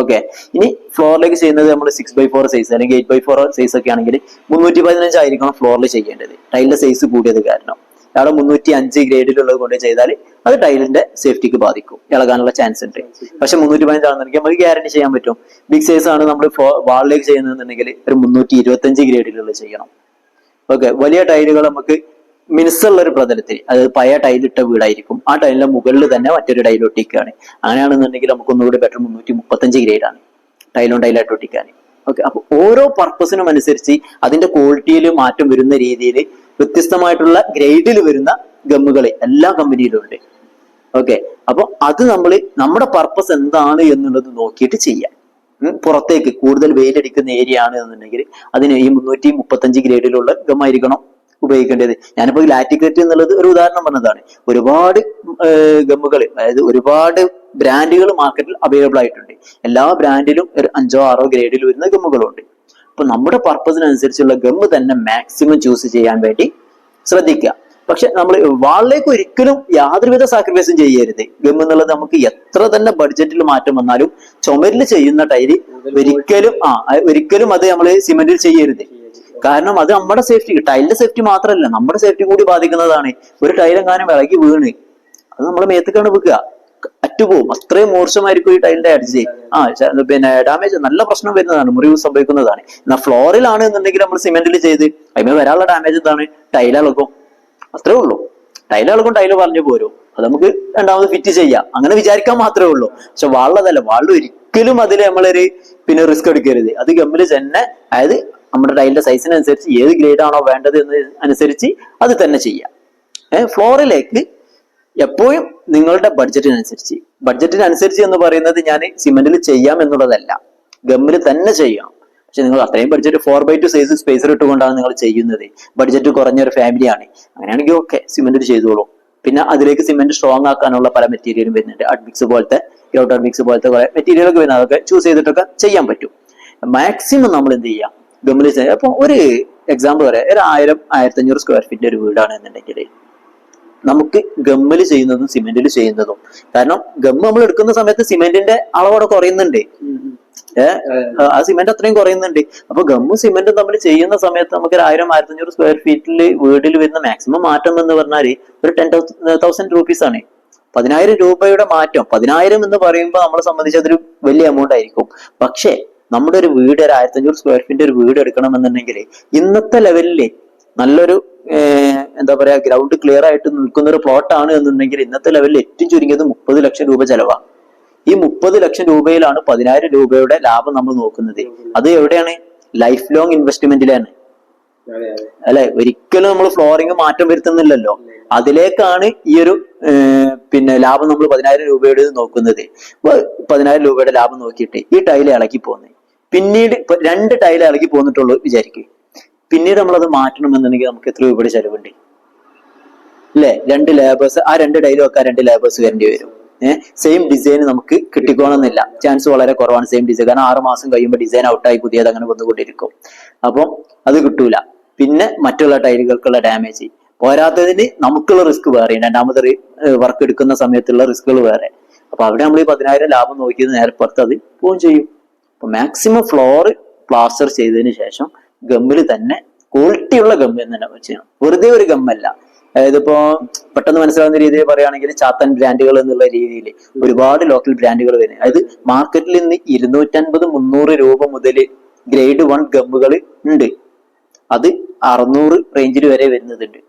ഓക്കെ ഇനി ഫ്ലോറിലേക്ക് ചെയ്യുന്നത് നമ്മൾ സിക്സ് ബൈ ഫോർ സൈസ് അല്ലെങ്കിൽ എയ്റ്റ് ബൈ ഫോർ സൈസ് ഒക്കെ ആണെങ്കിൽ മുന്നൂറ്റി പതിനഞ്ചായിരിക്കണം ഫ്ലോറിൽ ചെയ്യേണ്ടത്. ടൈലിന്റെ സൈസ് കൂടിയത് കാരണം. അവിടെ മുന്നൂറ്റി അഞ്ച് ഗ്രേഡിലുള്ളത് കൊണ്ട് ചെയ്താൽ അത് ടൈലിന്റെ സേഫ്റ്റിക്ക് ബാധിക്കും. ഇളകാനുള്ള ചാൻസ് ഉണ്ട്. പക്ഷെ മുന്നൂറ്റി പതിനഞ്ചാണെന്നുണ്ടെങ്കിൽ നമുക്ക് ഗ്യാരണ്ടി ചെയ്യാൻ പറ്റും. ബിഗ് സൈസ് ആണ് നമ്മൾ വാളിലേക്ക് ചെയ്യുന്നതെന്നുണ്ടെങ്കിൽ ഒരു മുന്നൂറ്റി ഇരുപത്തഞ്ച് ഗ്രേഡിലുള്ള ചെയ്യണം. ഓക്കെ വലിയ ടൈലുകൾ നമുക്ക് മിനുസുള്ള ഒരു പ്രതലത്തിൽ അതായത് പഴയ ടൈലിട്ട വീടായിരിക്കും. ആ ടൈലിന്റെ മുകളിൽ തന്നെ മറ്റൊരു ടൈൽ ഒട്ടിക്കുകയാണ്. അങ്ങനെയാണെന്നുണ്ടെങ്കിൽ നമുക്ക് ഒന്നുകൂടി ബെറ്റർ മുന്നൂറ്റി മുപ്പത്തഞ്ച് ഗ്രേഡാണ് ടൈലും ടൈലായിട്ട് ഒട്ടിക്കാൻ. ഓക്കെ അപ്പൊ ഓരോ പർപ്പസിനും അനുസരിച്ച് അതിന്റെ ക്വാളിറ്റിയിൽ മാറ്റം വരുന്ന രീതിയിൽ വ്യത്യസ്തമായിട്ടുള്ള ഗ്രേഡിൽ വരുന്ന ഗമ്മുകളെ എല്ലാ കമ്പനിയിലും ഉണ്ട്. ഓക്കെ. അപ്പൊ അത് നമ്മൾ നമ്മുടെ പർപ്പസ് എന്താണ് എന്നുള്ളത് നോക്കിയിട്ട് ചെയ്യാം. പുറത്തേക്ക് കൂടുതൽ വെയിലടിക്കുന്ന ഏരിയ ആണ് എന്നുണ്ടെങ്കിൽ അതിന് ഈ മുന്നൂറ്റി മുപ്പത്തഞ്ച് ഗ്രേഡിലുള്ള ഗമ്മായിരിക്കണം ഉപയോഗിക്കേണ്ടത്. ഞാനിപ്പോ ലാറ്റിക്രറ്റ് എന്നുള്ളത് ഒരു ഉദാഹരണം പറഞ്ഞതാണ്. ഒരുപാട് ഗമ്മുകൾ അതായത് ഒരുപാട് ബ്രാൻഡുകൾ മാർക്കറ്റിൽ അവൈലബിൾ ആയിട്ടുണ്ട്. എല്ലാ ബ്രാൻഡിലും ഒരു അഞ്ചോ ആറോ ഗ്രേഡിൽ വരുന്ന ഗമ്മുകളുണ്ട്. അപ്പൊ നമ്മുടെ പർപ്പസിനനുസരിച്ചുള്ള ഗമ്മ് തന്നെ മാക്സിമം ചൂസ് ചെയ്യാൻ വേണ്ടി ശ്രദ്ധിക്കുക. പക്ഷെ നമ്മൾ വാളിലേക്ക് ഒരിക്കലും യാതൊരുവിധ സാക്രിഫൈസും ചെയ്യരുത്. ഗം എന്നുള്ളത് നമുക്ക് എത്ര തന്നെ ബഡ്ജറ്റിൽ മാറ്റം വന്നാലും ചുമരിൽ ചെയ്യുന്ന ടൈൽ ഒരിക്കലും ആ ഒരിക്കലും അത് നമ്മൾ സിമെന്റിൽ ചെയ്യരുത്. കാരണം അത് നമ്മുടെ സേഫ്റ്റി ടൈലിന്റെ സേഫ്റ്റി മാത്രമല്ല നമ്മുടെ സേഫ്റ്റി കൂടി ബാധിക്കുന്നതാണ്. ഒരു ടൈലെങ്ങാനും ഇളകി വീണ്. അത് നമ്മുടെ മേത്തേക്കാണ് വെക്കുക. അറ്റുപോകും. അത്രയും മോശമായിരിക്കും ഈ ടൈലിന്റെ അടിച്ച് ആ പിന്നെ ഡാമേജ് നല്ല പ്രശ്നം വരുന്നതാണ് മുറിവ് സംഭവിക്കുന്നതാണ്. എന്നാൽ ഫ്ലോറിലാണ് എന്നുണ്ടെങ്കിൽ നമ്മൾ സിമെന്റിൽ ചെയ്ത് അതിന് വരാനുള്ള ഡാമേജ് എന്താണ്? ടൈലിളക്കും അത്രേ ഉള്ളൂ. ടൈലുകൾക്കും ടൈൽ പറഞ്ഞു പോരും. അത് നമുക്ക് രണ്ടാമത് ഫിറ്റ് ചെയ്യാം. അങ്ങനെ വിചാരിക്കാൻ മാത്രമേ ഉള്ളൂ. പക്ഷെ വാളതല്ല വാൾ ഒരിക്കലും അതിൽ നമ്മളൊരു പിന്നെ റിസ്ക് എടുക്കരുത്. അത് ഗമ്മിൽ തന്നെ അതായത് നമ്മുടെ ടൈലിന്റെ സൈസിനനുസരിച്ച് ഏത് ഗ്രേഡ് ആണോ വേണ്ടത് എന്ന് അനുസരിച്ച് അത് തന്നെ ചെയ്യാം. ഏഹ് ഫ്ലോറിലേക്ക് എപ്പോഴും നിങ്ങളുടെ ബഡ്ജറ്റിനനുസരിച്ച് ബഡ്ജറ്റിനനുസരിച്ച് എന്ന് പറയുന്നത് ഞാൻ സിമെന്റിൽ ചെയ്യാം എന്നുള്ളതല്ല. ഗമ്മിൽ തന്നെ ചെയ്യാം. പക്ഷെ നിങ്ങൾ അത്രയും budget four by two size spacer ഇട്ടുകൊണ്ടാണ് നിങ്ങൾ ചെയ്യുന്നത്. ബഡ്ജറ്റ് കുറഞ്ഞ ഒരു ഫാമിലിയാണ് അങ്ങനെയാണെങ്കിൽ ഓക്കെ സിമെന്റ് ചെയ്തോളൂ. പിന്നെ അതിലേക്ക് സിമെന്റ് സ്ട്രോങ് ആക്കാനുള്ള പല മെറ്റീരിയലും വരുന്നുണ്ട്. അഡ്മിക്സ് പോലത്തെ ഗ്രൗട്ട് അഡ്മിക്സ് പോലത്തെ കുറെ മെറ്റീരിയലൊക്കെ വരുന്ന അതൊക്കെ ചൂസ് ചെയ്തിട്ടൊക്കെ ചെയ്യാൻ പറ്റും. മാക്സിമം നമ്മൾ എന്ത് ചെയ്യാം? ഗമ്മിൽ ചെയ്യാം. അപ്പൊ ഒരു എക്സാമ്പിൾ പറയാം. ഒരു ആയിരം ആയിരത്തി അഞ്ഞൂറ് സ്ക്വയർ ഫീറ്റ് ഒരു വീടാണ് എന്നുണ്ടെങ്കിൽ നമുക്ക് ഗമ്മിൽ ചെയ്യുന്നതും സിമെന്റിൽ ചെയ്യുന്നതും. കാരണം ഗമ്മ് നമ്മൾ എടുക്കുന്ന സമയത്ത് സിമെന്റിന്റെ അളവോടെ കുറയുന്നുണ്ട്. ആ സിമെന്റ് അത്രയും കുറയുന്നുണ്ട്. അപ്പൊ ഗമ്മും സിമെന്റും തമ്മിൽ ചെയ്യുന്ന സമയത്ത് നമുക്ക് ഒരു ആയിരം ആയിരത്തി അഞ്ഞൂറ് സ്ക്വയർ ഫീറ്റിൽ വീടിൽ വരുന്ന മാക്സിമം മാറ്റം എന്ന് പറഞ്ഞാൽ ഒരു ടെൻ തൗസൻഡ് റുപ്പീസ് ആണ്. പതിനായിരം രൂപയുടെ മാറ്റം. പതിനായിരം എന്ന് പറയുമ്പോൾ നമ്മളെ സംബന്ധിച്ച് അതൊരു വലിയ എമൗണ്ട് ആയിരിക്കും. പക്ഷേ നമ്മുടെ ഒരു വീട് ഒരു ആയിരത്തി അഞ്ഞൂറ് സ്ക്വയർ ഫീറ്റ് ഒരു വീട് എടുക്കണമെന്നുണ്ടെങ്കിൽ ഇന്നത്തെ ലെവലിൽ നല്ലൊരു എന്താ പറയാ ഗ്രൗണ്ട് ക്ലിയർ ആയിട്ട് നിൽക്കുന്ന ഒരു പ്ലോട്ട് ആണ് എന്നുണ്ടെങ്കിൽ ഇന്നത്തെ ലെവലിൽ ഏറ്റവും ചുരുങ്ങിയത് മുപ്പത് ലക്ഷം രൂപ ചെലവാണ് ഈ മുപ്പത് ലക്ഷം രൂപയിലാണ് പതിനായിരം രൂപയുടെ ലാഭം നമ്മൾ നോക്കുന്നത്. അത് എവിടെയാണ്? ലൈഫ് ലോങ് ഇൻവെസ്റ്റ്മെന്റിലാണ് അല്ലെ? ഒരിക്കലും നമ്മൾ ഫ്ലോറിംഗ് മാറ്റം വരുത്തുന്നില്ലല്ലോ. അതിലേക്കാണ് ഈ ഒരു പിന്നെ ലാഭം നമ്മൾ പതിനായിരം രൂപയുടെ നോക്കുന്നത്. പതിനായിരം രൂപയുടെ ലാഭം നോക്കിയിട്ട് ഈ ടൈൽ ഇളക്കി പോകുന്നത് പിന്നീട് രണ്ട് ടൈൽ ഇളക്കി പോന്നിട്ടുള്ളൂ വിചാരിക്കും. പിന്നീട് നമ്മളത് മാറ്റണമെന്നുണ്ടെങ്കിൽ നമുക്ക് എത്ര രൂപയുടെ ചെലവുണ്ട്. അല്ലെ രണ്ട് ലേബേഴ്സ് ആ രണ്ട് ടൈലും ഒക്കെ ആ രണ്ട് ലേബേഴ്സ് വരേണ്ടി വരും. ഏഹ് സെയിം ഡിസൈൻ നമുക്ക് കിട്ടിക്കോണമെന്നില്ല ചാൻസ് വളരെ കുറവാണ് സെയിം ഡിസൈൻ കാരണം ആറ് മാസം കഴിയുമ്പോൾ ഡിസൈൻ ഔട്ടായി പുതിയത് അങ്ങനെ വന്നുകൊണ്ടിരിക്കും. അപ്പം അത് കിട്ടൂല. പിന്നെ മറ്റുള്ള ടൈലുകൾക്കുള്ള ഡാമേജ് പോരാത്തതിന് നമുക്കുള്ള റിസ്ക് വേറെ രണ്ടാമത് വർക്ക് എടുക്കുന്ന സമയത്തുള്ള റിസ്കുകൾ വേറെ. അപ്പൊ അവിടെ നമ്മൾ ഈ പതിനായിരം ലാഭം നോക്കിയത് നേരെ പുറത്ത് അത് പോവുകയും ചെയ്യും. അപ്പൊ മാക്സിമം ഫ്ലോർ പ്ലാസ്റ്റർ ചെയ്തതിന് ശേഷം ഗമ്മിൽ തന്നെ ക്വാളിറ്റിയുള്ള ഗമ്മ് എന്ന് തന്നെ ചെയ്യണം വെറുതെ ഒരു ഗമ്മല്ല. അതായത് ഇപ്പോ പെട്ടെന്ന് മനസ്സിലാവുന്ന രീതിയിൽ പറയുകയാണെങ്കിൽ ചാത്തൻ ബ്രാൻഡുകൾ എന്നുള്ള രീതിയിൽ ഒരുപാട് ലോക്കൽ ബ്രാൻഡുകൾ വരുന്നത്. അതായത് മാർക്കറ്റിൽ ഇന്ന് ഇരുന്നൂറ്റൻപത് മുന്നൂറ് രൂപ മുതൽ ഗ്രേഡ് വൺ ഗമ്മുകൾ ഉണ്ട്. അത് അറുന്നൂറ് റേഞ്ചിൽ വരെ വരുന്നതുണ്ട്.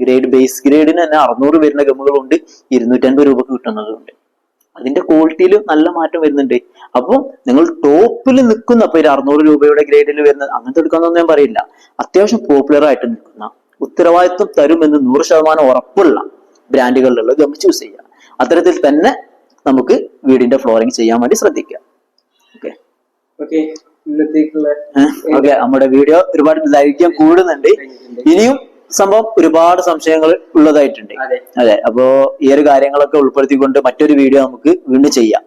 ഗ്രേഡ് ബേസ് ഗ്രേഡിന് തന്നെ അറുന്നൂറ് വരുന്ന ഗമ്മുകളുണ്ട് ഇരുന്നൂറ്റൻപത് രൂപക്ക് കിട്ടുന്നതുണ്ട് അതിന്റെ ക്വാളിറ്റിയിൽ നല്ല മാറ്റം വരുന്നുണ്ട്. അപ്പോൾ നിങ്ങൾ ടോപ്പിൽ നിൽക്കുന്ന അപ്പൊ ഒരു അറുന്നൂറ് രൂപയുടെ ഗ്രേഡിൽ വരുന്ന അങ്ങനത്തെ എടുക്കാന്നൊന്നും ഞാൻ പറയില്ല. അത്യാവശ്യം പോപ്പുലർ ആയിട്ട് നിൽക്കുന്ന ഉത്തരവാദിത്വം തരുമെന്ന് നൂറ് ശതമാനം ഉറപ്പുള്ള ബ്രാൻഡുകളിലുള്ള ഗം ചൂസ് ചെയ്യുക. അത്തരത്തിൽ തന്നെ നമുക്ക് വീടിന്റെ ഫ്ലോറിംഗ് ചെയ്യാൻ വേണ്ടി ശ്രദ്ധിക്കുക. ഓക്കെ ഓക്കെ ഇന്നത്തേക്കുള്ള ഓക്കെ നമ്മുടെ വീഡിയോ ഒരുപാട് ദൈർഘ്യം കൂടുന്നുണ്ട്. ഇനിയും സംഭവം ഒരുപാട് സംശയങ്ങൾ ഉള്ളതായിട്ടുണ്ട്. അതെ. അപ്പോ ഈ ഒരു കാര്യങ്ങളൊക്കെ ഉൾപ്പെടുത്തിക്കൊണ്ട് മറ്റൊരു വീഡിയോ നമുക്ക് വീണ്ടും ചെയ്യാം.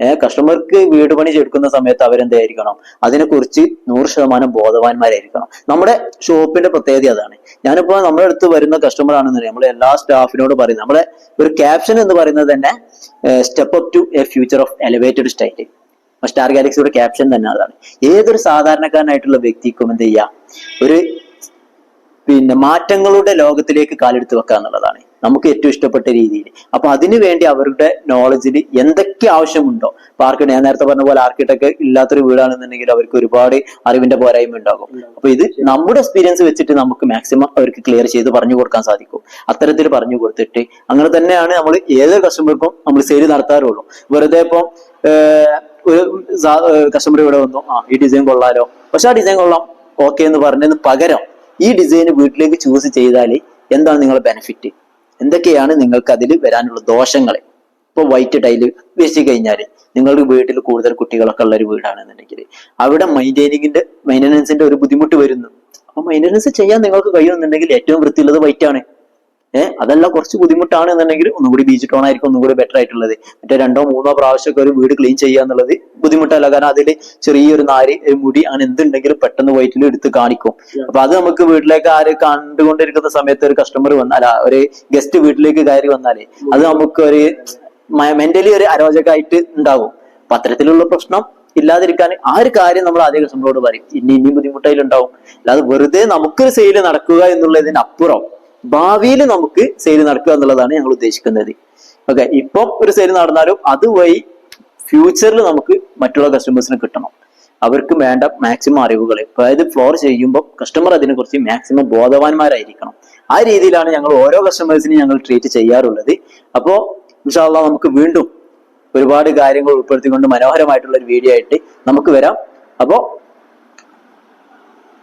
ഏഹ് കസ്റ്റമർക്ക് വീട് പണി എടുക്കുന്ന സമയത്ത് അവരെന്തായിരിക്കണം? അതിനെക്കുറിച്ച് നൂറ് ശതമാനം ബോധവാന്മാരായിരിക്കണം. നമ്മുടെ ഷോപ്പിന്റെ പ്രത്യേകത അതാണ്. ഞാനിപ്പോ നമ്മുടെ അടുത്ത് വരുന്ന കസ്റ്റമർ ആണെന്നുണ്ടെങ്കിൽ നമ്മളെ എല്ലാ സ്റ്റാഫിനോട് പറയുന്നത് നമ്മളെ ഒരു ക്യാപ്ഷൻ എന്ന് പറയുന്നത് തന്നെ step up to a future of elevated state star ഗാലക്സിയുടെ caption തന്നെ അതാണ്. ഏതൊരു സാധാരണക്കാരനായിട്ടുള്ള വ്യക്തിക്കും എന്ത് ചെയ്യാം? ഒരു പിന്നെ മാറ്റങ്ങളുടെ ലോകത്തിലേക്ക് കാലെടുത്ത് വെക്കുക എന്നുള്ളതാണ് നമുക്ക് ഏറ്റവും ഇഷ്ടപ്പെട്ട രീതിയിൽ. അപ്പൊ അതിനു വേണ്ടി അവരുടെ നോളജിൽ എന്തൊക്കെ ആവശ്യമുണ്ടോ? ഇപ്പൊ ആർക്കിടെ ഞാൻ നേരത്തെ പറഞ്ഞ പോലെ ആർക്കിടെക്ട് ഇല്ലാത്തൊരു വീടാണെന്നുണ്ടെങ്കിൽ അവർക്ക് ഒരുപാട് അറിവിന്റെ പോരായ്മ ഉണ്ടാകും. അപ്പൊ ഇത് നമ്മുടെ എക്സ്പീരിയൻസ് വെച്ചിട്ട് നമുക്ക് മാക്സിമം അവർക്ക് ക്ലിയർ ചെയ്ത് പറഞ്ഞു കൊടുക്കാൻ സാധിക്കും. അത്തരത്തിൽ പറഞ്ഞു കൊടുത്തിട്ട് അങ്ങനെ തന്നെയാണ് നമ്മൾ ഏതൊരു കസ്റ്റമർക്കും നമ്മൾ സെയിൽ നടത്താറുള്ളൂ. വെറുതെ ഇപ്പം ഒരു കസ്റ്റമർ ഇവിടെ വന്നു ആ ഈ ഡിസൈൻ കൊള്ളാലോ. പക്ഷെ ആ ഡിസൈൻ കൊള്ളാം ഓക്കെ എന്ന് പറഞ്ഞതിന് പകരം ഈ ഡിസൈൻ വീട്ടിലേക്ക് ചൂസ് ചെയ്താൽ എന്താണ് നിങ്ങളുടെ ബെനിഫിറ്റ് എന്തൊക്കെയാണ് നിങ്ങൾക്ക് അതിൽ വരാനുള്ള ദോഷങ്ങൾ ഇപ്പൊ വൈറ്റ് ടൈൽ വെച്ച് കഴിഞ്ഞാൽ നിങ്ങളുടെ വീട്ടിൽ കൂടുതൽ കുട്ടികളൊക്കെ ഉള്ള ഒരു വീടാണെന്നുണ്ടെങ്കിൽ അവിടെ മെയിന്റെയിനിങ്ങിന്റെ മെയിന്റനൻസിന്റെ ഒരു ബുദ്ധിമുട്ട് വരുന്നു. അപ്പോൾ മെയിന്റനൻസ് ചെയ്യാൻ നിങ്ങൾക്ക് കഴിയുമെന്നുണ്ടെങ്കിൽ ഏറ്റവും വൃത്തിയുള്ളത് വൈറ്റ് ആണ്. ഏഹ് അതല്ല കുറച്ച് ബുദ്ധിമുട്ടാണ് എന്നുണ്ടെങ്കിൽ ഒന്നുകൂടി ബീച്ച് ടോൺ ആയിരിക്കും ഒന്നുകൂടി ബെറ്റർ ആയിട്ടുള്ളത്. മറ്റേ രണ്ടോ മൂന്നോ പ്രാവശ്യമൊക്കെ ഒരു വീട് ക്ലീൻ ചെയ്യുക എന്നുള്ളത് ബുദ്ധിമുട്ടല്ല. കാരണം അതിൽ ചെറിയൊരു നാരി ഒരു മുടി അങ്ങനെ എന്തുണ്ടെങ്കിലും പെട്ടെന്ന് വൈറ്റിൽ എടുത്ത് കാണിക്കും. അപ്പൊ അത് നമുക്ക് വീട്ടിലേക്ക് ആര് കണ്ടുകൊണ്ടിരിക്കുന്ന സമയത്ത് ഒരു കസ്റ്റമർ വന്നാൽ ഒരു ഗസ്റ്റ് വീട്ടിലേക്ക് കയറി വന്നാലേ അത് നമുക്ക് ഒരു മെന്റലി ഒരു അരോചകമായിട്ട് ഉണ്ടാവും. അപ്പൊ അത്തരത്തിലുള്ള പ്രശ്നം ഇല്ലാതിരിക്കാൻ ആ ഒരു കാര്യം നമ്മൾ ആദ്യ കസ്റ്റമറോട് പറയും. ഇനി ഇനി ബുദ്ധിമുട്ടതിലുണ്ടാവും അല്ലാതെ വെറുതെ നമുക്കൊരു സെയിൽ നടക്കുക എന്നുള്ളതിനപ്പുറം ഭാവിയിൽ നമുക്ക് സെയിൽ നടക്കുക എന്നുള്ളതാണ് ഞങ്ങൾ ഉദ്ദേശിക്കുന്നത്. ഓക്കെ ഇപ്പം ഒരു സെയിൽ നടന്നാലും അതുവഴി ഫ്യൂച്ചറിൽ നമുക്ക് മറ്റുള്ള കസ്റ്റമേഴ്സിന് കിട്ടണം. അവർക്ക് വേണ്ട മാക്സിമം അറിവുകൾ. അതായത് ഫ്ലോർ ചെയ്യുമ്പോൾ കസ്റ്റമർ അതിനെക്കുറിച്ച് മാക്സിമം ബോധവാന്മാരായിരിക്കണം. ആ രീതിയിലാണ് ഞങ്ങൾ ഓരോ കസ്റ്റമേഴ്സിനെ ഞങ്ങൾ ട്രീറ്റ് ചെയ്യാറുള്ളത്. അപ്പോൾ ഇൻഷാല്ല നമുക്ക് വീണ്ടും ഒരുപാട് കാര്യങ്ങൾ ഉൾപ്പെടുത്തിക്കൊണ്ട് മനോഹരമായിട്ടുള്ള ഒരു വീഡിയോ ആയിട്ട് നമുക്ക് വരാം. അപ്പോൾ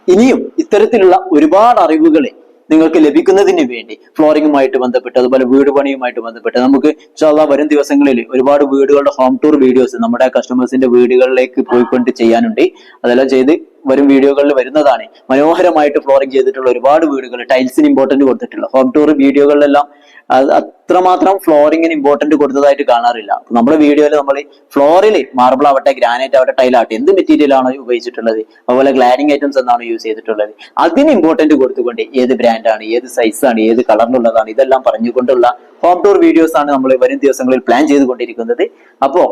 ഇനിയും ഇത്തരത്തിലുള്ള ഒരുപാട് അറിവുകൾ നിങ്ങൾക്ക് ലഭിക്കുന്നതിന് വേണ്ടി ഫ്ലോറിംഗുമായിട്ട് ബന്ധപ്പെട്ട് അതുപോലെ വീട് പണിയുമായിട്ട് ബന്ധപ്പെട്ട് നമുക്ക് ചില വരും ദിവസങ്ങളിൽ ഒരുപാട് വീടുകളുടെ ഹോം ടൂർ വീഡിയോസ് നമ്മുടെ കസ്റ്റമേഴ്സിന്റെ വീടുകളിലേക്ക് പോയിക്കൊണ്ട് ചെയ്യാനുണ്ട്. അതെല്ലാം ചെയ്ത് വരും വീഡിയോകളിൽ വരുന്നതാണ്. മനോഹരമായിട്ട് ഫ്ലോറിംഗ് ചെയ്തിട്ടുള്ള ഒരുപാട് വീടുകൾ ടൈൽസിന് ഇമ്പോർട്ടന്റ് കൊടുത്തിട്ടുള്ള. ഹോം ടൂർ വീഡിയോകളിലെല്ലാം അത് അത്രമാത്രം ഫ്ലോറിങ്ങിന് ഇമ്പോർട്ടന്റ് കൊടുത്തതായിട്ട് കാണാറില്ല. നമ്മുടെ വീഡിയോയിൽ നമ്മൾ ഫ്ലോറിൽ മാർബിൾ ആവട്ടെ ഗ്രാനൈറ്റ് ആവട്ടെ ടൈൽ ആവട്ടെ എന്ത് മെറ്റീരിയൽ ആണോ ഉപയോഗിച്ചിട്ടുള്ളത്? അതുപോലെ ഗ്ലാനിങ് ഐറ്റംസ് എന്നാണ് യൂസ് ചെയ്തിട്ടുള്ളത്. അതിന് ഇമ്പോർട്ടന്റ് കൊടുത്തുകൊണ്ട് ഏത് ബ്രാൻഡാണ് ഏത് സൈസാണ് ഏത് കളറിലുള്ളതാണ് ഇതെല്ലാം പറഞ്ഞുകൊണ്ടുള്ള ഹോം ടൂർ വീഡിയോസ് ആണ് നമ്മൾ വരും ദിവസങ്ങളിൽ പ്ലാൻ ചെയ്തുകൊണ്ടിരിക്കുന്നത്. അപ്പോ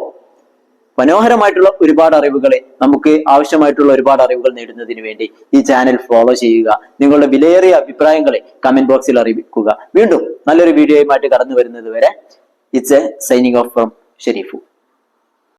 മനോഹരമായിട്ടുള്ള ഒരുപാട് അറിവുകളെ നമുക്ക് ആവശ്യമായിട്ടുള്ള ഒരുപാട് അറിവുകൾ നേടുന്നതിന് വേണ്ടി ഈ ചാനൽ ഫോളോ ചെയ്യുക. നിങ്ങളുടെ വിലയേറിയ അഭിപ്രായങ്ങളെ കമന്റ് ബോക്സിൽ അറിയിക്കുക. വീണ്ടും നല്ലൊരു വീഡിയോയുമായിട്ട് കടന്നു വരുന്നത് വരെ it's a signing off from Shareef